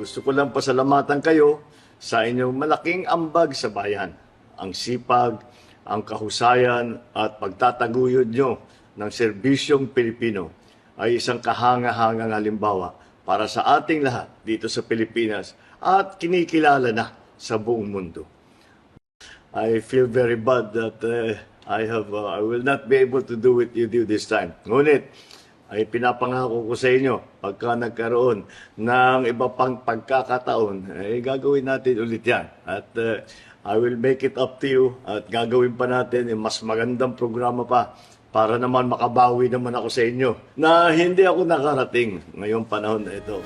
gusto ko lang pasalamatan kayo sa inyong malaking ambag sa bayan. Ang sipag, ang kahusayan at pagtataguyod nyo ng serbisyong Pilipino ay isang kahanga-hangang halimbawa para sa ating lahat dito sa Pilipinas at kinikilala na sa buong mundo. I feel very bad that uh, I have uh, I will not be able to do what you this time. Ngunit ay pinapangako ko sa inyo pagka nagkaroon ng iba pang pagkakataon, ay gagawin natin ulit yan. At uh, I will make it up to you at gagawin pa natin yung mas magandang programa pa para naman makabawi naman ako sa inyo na hindi ako nakarating ngayong panahon na ito.